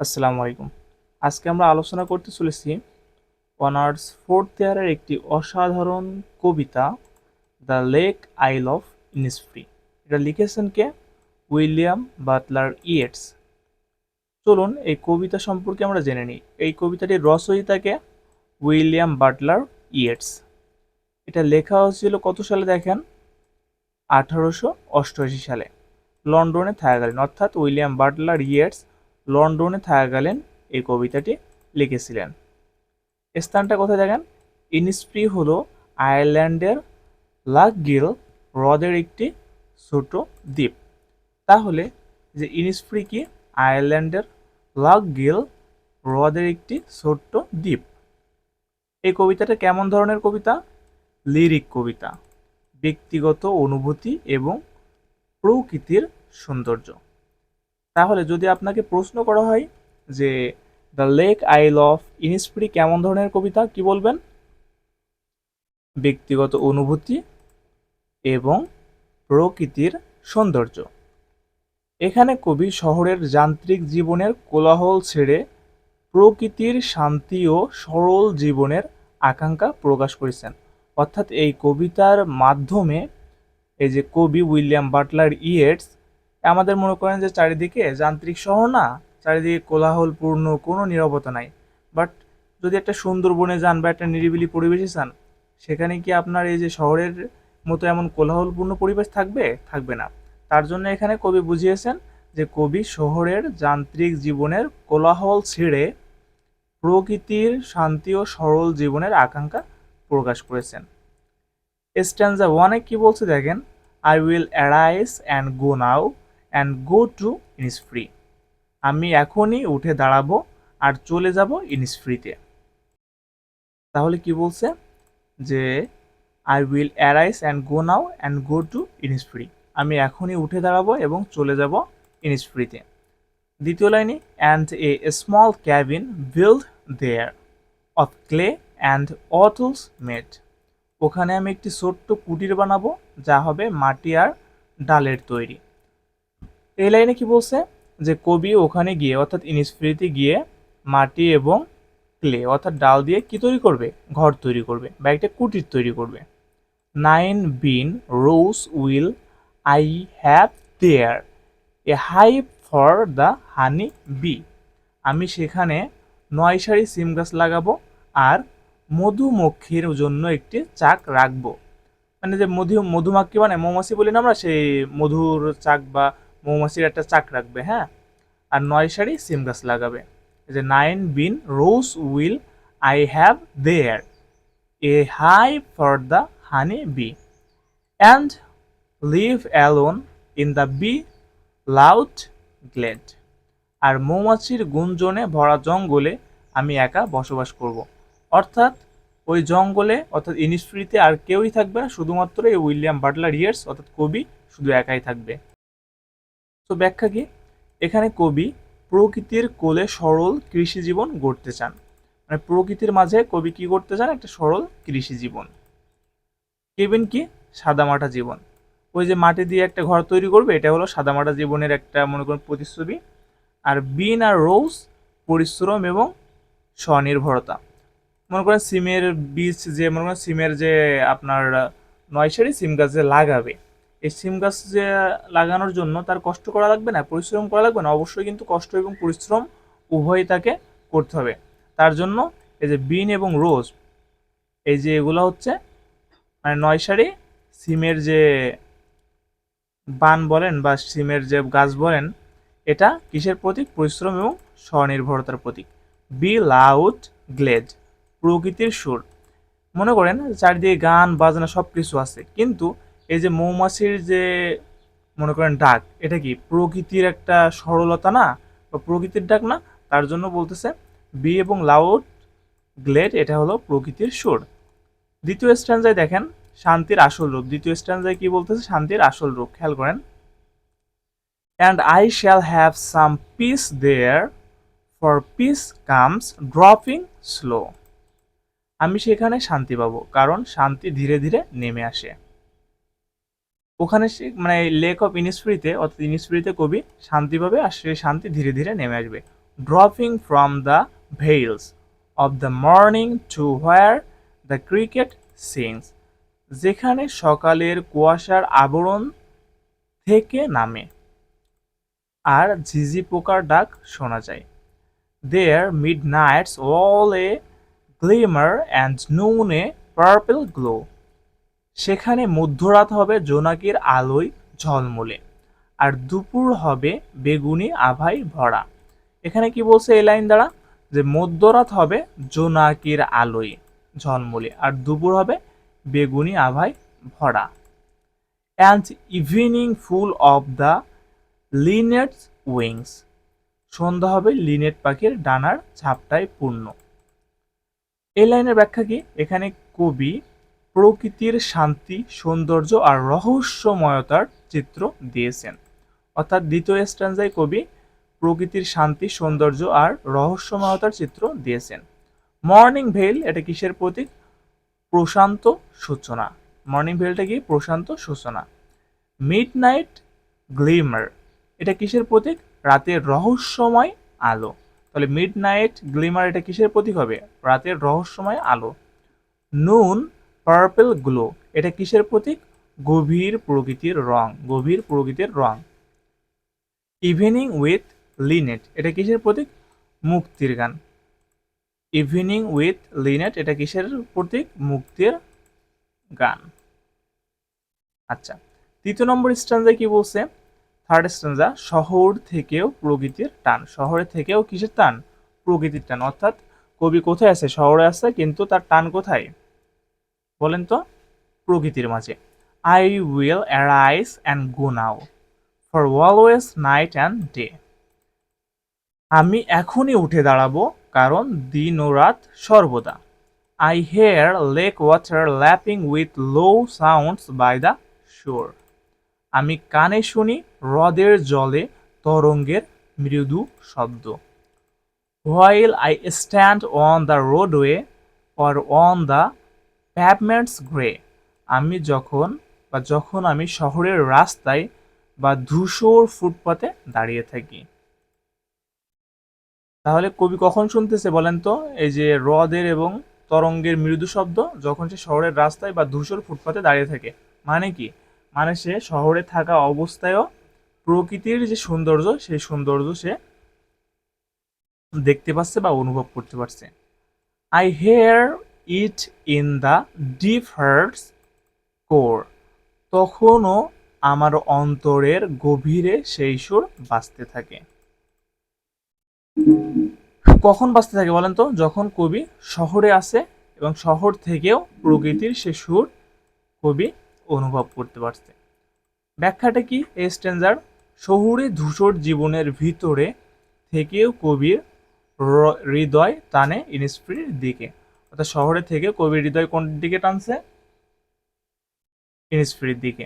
আসসালামু আলাইকুম। আজকে আমরা আলোচনা করতে চলেছি অনার্স ফোর্থ ইয়ারের একটি অসাধারণ কবিতা, the lake isle of Innisfree এটা লিখেছেন কে? William Butler Yeats. চলুন এই কবিতা সম্পর্কে আমরা জেনে নিই। এই কবিতাটির রচয়িতাকে উইলিয়াম বাটলার ইয়েটস। এটা লেখা হয়েছিল কত সালে দেখেন? আঠারোশো অষ্টআশি সালে। লন্ডনে থাকাকালীন। অর্থাৎ উইলিয়াম বাটলার ইয়েটস লন্ডনে থাকাকালীন এই কবিতাটি লিখেছিলেন। স্থানটা কোথায় দেখেন? ইনিসপ্রি হলো আয়ারল্যান্ডের লাকগিল হ্রদের একটি ছোট দ্বীপ। তাহলে যে ইনিসপ্রি কি আয়ারল্যান্ডের লাকগিল হ্রদের একটি ছোট্ট দ্বীপ? এই কবিতাটা কেমন ধরনের কবিতা? লিরিক কবিতা। ব্যক্তিগত অনুভূতি এবং প্রকৃতির সৌন্দর্য। তাহলে যদি আপনাকে প্রশ্ন করা হয় যে the lake isle of Innisfree কেমন ধরনের কবিতা, কি বলবেন? ব্যক্তিগত অনুভূতি এবং প্রকৃতির সৌন্দর্য। এখানে কবি শহরের যান্ত্রিক জীবনের কোলাহল ছেড়ে প্রকৃতির শান্তি ও সরল জীবনের আকাঙ্ক্ষা প্রকাশ করেছেন। অর্থাৎ এই কবিতার মাধ্যমে এই যে কবি উইলিয়াম বাটলার ইয়েটস আমাদের মনে করেন যে চারিদিকে যান্ত্রিক শহর না, চারিদিকে কোলাহলপূর্ণ কোনো নিরাপত্তা নাই। বাট যদি একটা সুন্দরবনে যান বা একটা নিরিবিলি পরিবেশে যান, সেখানে কি আপনার এই যে শহরের মতো এমন কোলাহলপূর্ণ পরিবেশ থাকবে? থাকবে না। তার জন্য এখানে কবি বুঝিয়েছেন যে কবি শহরের যান্ত্রিক জীবনের কোলাহল ছেড়ে প্রকৃতির শান্তি ও সরল জীবনের আকাঙ্ক্ষা প্রকাশ করেছেন। স্ট্যান্ডা ওয়ানে কি বলছে দেখেন I will arise and go now and go to Innisfree আমি এখনই উঠে দাঁড়াবো আর চলে যাব ইনিসফ্রিতে তাহলে কি বলছে? যে I will arise and go now and go to Innisfree আমি এখনই উঠে দাঁড়াবো এবং চলে যাব ইনিসফ্রিতে দ্বিতীয় লাইনে and a small cabin build there of clay and wattles made ওখানে আমি একটি ছোট্ট কুটির বানাবো, যা হবে মাটি আর ডালের তৈরি। এই লাইনে কি বলছে? যে কবি ওখানে গিয়ে, অর্থাৎ ইনিসফ্রিতে গিয়ে মাটি এবং ক্লে, অর্থাৎ ডাল দিয়ে কি তৈরি করবে? ঘর তৈরি করবে, বা একটা কুটির তৈরি করবে। Nine bean rows will I have there a hive for the honey bee. আমি সেখানে নয় সারি সিম গাছ লাগাবো আর মধুমক্ষীর জন্য একটি চাক রাখব। মানে যে মধু, মধুমাক্ষী মানে মৌমাছি বলি না আমরা, সেই মধুর চাক বা মৌমাছির একটা চাক রাখবে হ্যাঁ? আর নয় সারি সিম গাছ লাগাবে। যে nine bean rows will I have there a hive for the honey bee and live alone in the bee loud glade আর মৌমাছির গুঞ্জনে ভরা জঙ্গলে আমি একা বসবাস করব। অর্থাৎ ওই জঙ্গলে, অর্থাৎ ইনিস্ট্রিতে আর কেউই থাকবে না, শুধুমাত্র এই উইলিয়াম বাটলার ইয়ার্স অর্থাৎ কবি শুধু একাই থাকবে। তো ব্যাখ্যা কি? এখানে কবি প্রকৃতির কোলে সরল কৃষি জীবন গড়তে চান। মানে প্রকৃতির মাঝে কবি কি করতে চান? একটা সরল কৃষি জীবন। কেবিন কি? সাদামাটা জীবন। ওই যে মাটি দিয়ে একটা ঘর তৈরি করবে, এটা হলো সাদামাটা জীবনের একটা মনে করুন প্রতিচ্ছবি। আর বিন আর রোজ পরিশ্রম এবং স্বনির্ভরতা। মনে করেন সিমের বীজ যে, মনে করেন সিমের যে আপনার নয় সারি সিম গাছ যে লাগাবে এই সিম গাছ যে লাগানোর জন্য তার কষ্ট করা লাগবে না, পরিশ্রম করা লাগবে না, অবশ্যই কিন্তু কষ্ট এবং পরিশ্রম উভয়ই তাকে করতে হবে। তার জন্য এই যে বিন এবং রোজ, এই যে এগুলো হচ্ছে মানে নয় সারি সিমের যে বান বলেন বা সিমের যে গাছ বলেন, এটা কিসের প্রতীক? পরিশ্রম এবং স্বনির্ভরতার প্রতীক। বি লাউড গ্লেজ প্রকৃতির সুর। মনে করেন চারিদিকে গান, বাজনা সব কিছু আছে, কিন্তু এই যে মৌমাছির যে, মনে করেন ডাক, এটা কি প্রকৃতির একটা সরলতা না? বা প্রকৃতির ডাক না? তার জন্য বলতেছে, বি এবং লাউড গ্লেড, এটা হলো প্রকৃতির সুর। দ্বিতীয় স্ট্যান্ডায় দেখেন, শান্তির আসল রূপ। দ্বিতীয় স্ট্যান্ডায় কি বলতেছে? শান্তির আসল রূপ। খেয়াল করেন। And I shall have some peace there for peace comes dropping slow আমি সেখানে শান্তি পাবো, কারণ শান্তি ধীরে ধীরে নেমে আসে। ওখানে সে মানে লেক অফ ইনিসফ্রিতে অর্থাৎ ইনিসফ্রিতে কবি শান্তি পাবে আর সেই শান্তি ধীরে ধীরে নেমে আসবে। Dropping from the veils of the morning to where the cricket sings যেখানে সকালের কুয়াশার আবরণ থেকে নামে। আর ঝিঝি পোকার ডাক শোনা যায়। There midnight's all a glimmer and noon a purple glow সেখানে মধ্যরাত হবে জোনাকির আলোয় ঝলমলে, আর দুপুর হবে বেগুনি আভায় ভরা। এখানে কি বলছে এই লাইন দ্বারা? যে মধ্যরাত হবে জোনাকির আলোয় ঝলমলে, আর দুপুর হবে বেগুনি আভায় ভরা। And evening full of the linnet's wings সন্ধ্যা হবে লিনেট পাখির ডানার ঝাপটায় পূর্ণ। এই লাইনের ব্যাখ্যা কি? এখানে কবি প্রকৃতির শান্তি, সৌন্দর্য আর রহস্যময়তার চিত্র দিয়েছেন। অর্থাৎ দ্বিতীয় স্ট্যান্ডায় কবি প্রকৃতির শান্তি, সৌন্দর্য আর রহস্যময়তার চিত্র দিয়েছেন। মর্নিং ভেল এটা কিসের প্রতীক? প্রশান্ত সূচনা। মর্নিং ভেলটা কি? প্রশান্ত সূচনা। মিড নাইট গ্লিমার, এটা কিসের প্রতীক? রাতের রহস্যময় আলো। তাহলে মিড নাইট গ্লিমার এটা কিসের প্রতীক হবে? রাতের রহস্যময় আলো। নুন পার্পল গ্লো এটা কিসের প্রতীক? গভীর প্রকৃতির রং, গভীর প্রকৃতির রং। ইভিনিং উইথ লিনেট এটা কিসের প্রতীক? মুক্তির গান। ইভিনিং উইথ লিনেট এটা কিসের প্রতীক? মুক্তির গান। আচ্ছা তৃতীয় নম্বর স্ট্যান্ডায় কি বলছে? থার্ড স্ট্যান্ডা শহর থেকেও প্রকৃতির টান। শহরে থেকেও কিসের টান? প্রকৃতির টান। অর্থাৎ কবি কোথায় আছে? শহরে আছে, কিন্তু তার টান কোথায়? বলেন তো, প্রকৃতির মাঝে। I will arise and go now for always night and day আমি এখনই উঠে দাঁড়াবো, কারণ দিন ও রাত সর্বদা। I hear lake water lapping with low sounds by the shore আমি কানে শুনি হ্রদের জলে তরঙ্গের মৃদু শব্দ। While I stand on the roadway or on the pavements grey আমি যখন বা যখন আমি শহরের রাস্তায় বা ধূসর ফুটপাতে দাঁড়িয়ে থাকি। তাহলে কবি কখন শুনতেছে বলেন তো? এই যে হ্রদের এবং তরঙ্গের মৃদু শব্দ যখন সে শহরের রাস্তায় বা ধূসর ফুটপাতে দাঁড়িয়ে থাকে। মানে কি? মানে সে শহরে থাকা অবস্থায়ও প্রকৃতির যে সৌন্দর্য, সেই সৌন্দর্য সে দেখতে পাচ্ছে বা অনুভব করতে পারছে। I hear it in the deep heart's core তখনও আমার অন্তরের গভীরে সেই সুর বাঁচতে থাকে। কখন বাঁচতে থাকে বলেন তো? যখন কবি শহরে আসে এবং শহর থেকেও প্রকৃতির সে সুর কবি অনুভব করতে পারছে। ব্যাখ্যাটা কি? এই স্ট্যান্ডার শহুরে ধূসর জীবনের ভিতরে থেকেও কবির হৃদয় টানে ইনস্পিরির দিকে। অর্থাৎ শহরে থেকে কবির হৃদয় কোন দিকে টানছে? ইনস্পিরির দিকে।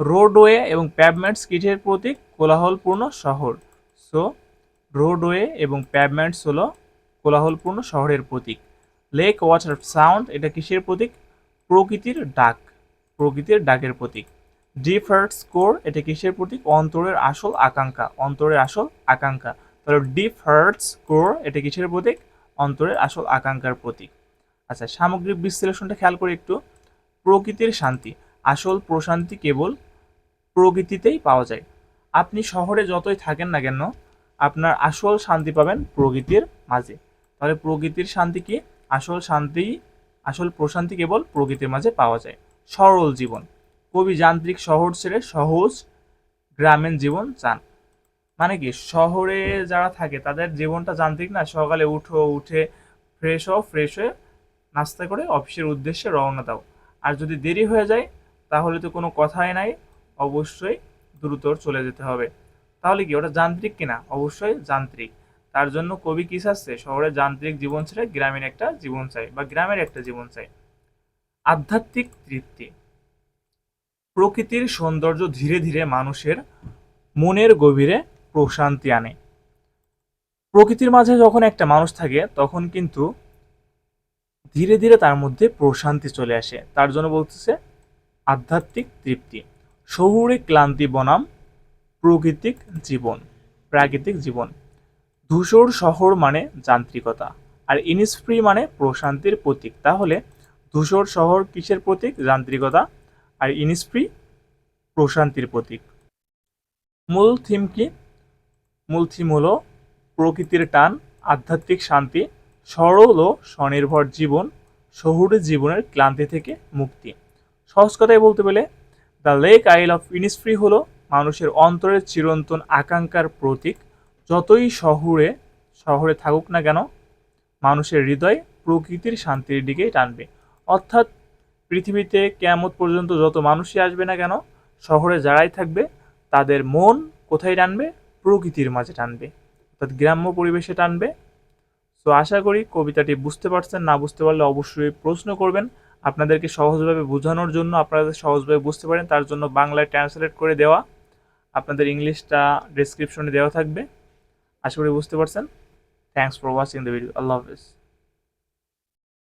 রোডওয়ে এবং প্যাভমেন্টস কিসের প্রতীক? কোলাহলপূর্ণ শহর। সো রোডওয়ে এবং প্যাভমেন্টস হলো কোলাহলপূর্ণ শহরের প্রতীক। লেক ওয়াটার সাউন্ড এটা কিসের প্রতীক? প্রকৃতির ডাক। প্রকৃতির ডাকের প্রতীক। ডিপ হার্ট স্কোর এটা কিসের প্রতীক? অন্তরের আসল আকাঙ্ক্ষা। অন্তরের আসল আকাঙ্ক্ষা। তাহলে ডিপ হার্ট স্কোর এটা কিসের প্রতীক? অন্তরের আসল আকাঙ্ক্ষার প্রতীক। আচ্ছা সামগ্রিক বিশ্লেষণটা খেয়াল করে একটু। প্রকৃতির শান্তি, আসল প্রশান্তি কেবল প্রকৃতিতেই পাওয়া যায়। আপনি শহরে যতই থাকেন না কেন, আপনার আসল শান্তি পাবেন প্রকৃতির মাঝে। তাহলে প্রকৃতির শান্তি কি? আসল শান্তি, আসল প্রশান্তি কেবল প্রকৃতির মাঝে পাওয়া যায়। সরল জীবন। কবি যান্ত্রিক শহর ছেড়ে সহজ গ্রামীণ জীবন চান। মানে কি? শহরে যারা থাকে, তাদের জীবনটা যান্ত্রিক না। সকালে উঠো, উঠে ফ্রেশ হও ফ্রেশ হয়ে নাস্তা করে অফিসের উদ্দেশ্যে রওনা দাও। আর যদি দেরি হয়ে যায়, তাহলে তো কোনো কথাই নাই, অবশ্যই দ্রুত চলে যেতে হবে। তাহলে কি, ওটা যান্ত্রিক কিনা? অবশ্যই যান্ত্রিক। তার জন্য কবি কি চাচ্ছে শহরে যান্ত্রিক জীবন ছেড়ে গ্রামীণ একটা জীবন চাই বা গ্রামের একটা জীবন চাই। আধ্যাত্মিক তৃপ্তি। প্রকৃতির সৌন্দর্য ধীরে ধীরে মানুষের মনের গভীরে প্রশান্তি আনে। প্রকৃতির মাঝে যখন একটা মানুষ থাকে, তখন কিন্তু ধীরে ধীরে তার মধ্যে প্রশান্তি চলে আসে। তার জন্য বলতেছে, আধ্যাত্মিক তৃপ্তি, শহুরে ক্লান্তি বনাম, প্রাকৃতিক জীবন প্রাকৃতিক জীবন। ধূসর শহর মানে যান্ত্রিকতা, আর ইনিসফ্রি মানে প্রশান্তির প্রতীক। তাহলে ধূসর শহর কিসের প্রতীক? যান্ত্রিকতা, আর ইনিসফ্রি প্রশান্তির প্রতীক। মূল থিম কি? মূল থিম হলো প্রকৃতির টান, আধ্যাত্মিক শান্তি সরল ও স্বনির্ভর জীবন শহুরে জীবনের ক্লান্তি থেকে মুক্তি। সহজ কথায় বলতে গেলে the lake isle of Innisfree হলো মানুষের অন্তরের চিরন্তন আকাঙ্ক্ষার প্রতীক। যতই শহরে শহরে থাকুক না কেন, মানুষের হৃদয় প্রকৃতির শান্তির দিকেই টানবে। অর্থাৎ পৃথিবীতে কেয়ামত পর্যন্ত যত মানুষই আসবে না কেন, শহরে যারাই থাকবে, তাদের মন কোথায় টানবে? প্রকৃতির মাঝে টানবে। অর্থাৎ গ্রাম্য পরিবেশে টানবে। তো আশা করি কবিতাটি বুঝতে পারছেন, না বুঝতে পারলে অবশ্যই প্রশ্ন করবেন। আপনাদেরকে সহজভাবে বোঝানোর জন্য আপনারা সহজভাবে বুঝতে পারেন, তার জন্য বাংলায় ট্রান্সলেট করে দেওয়া। আপনাদের ইংলিশটা ডিসক্রিপশনে দেওয়া থাকবে। আশা করি বুঝতে পারছেন। Thanks for watching the video Allah হাফেজ।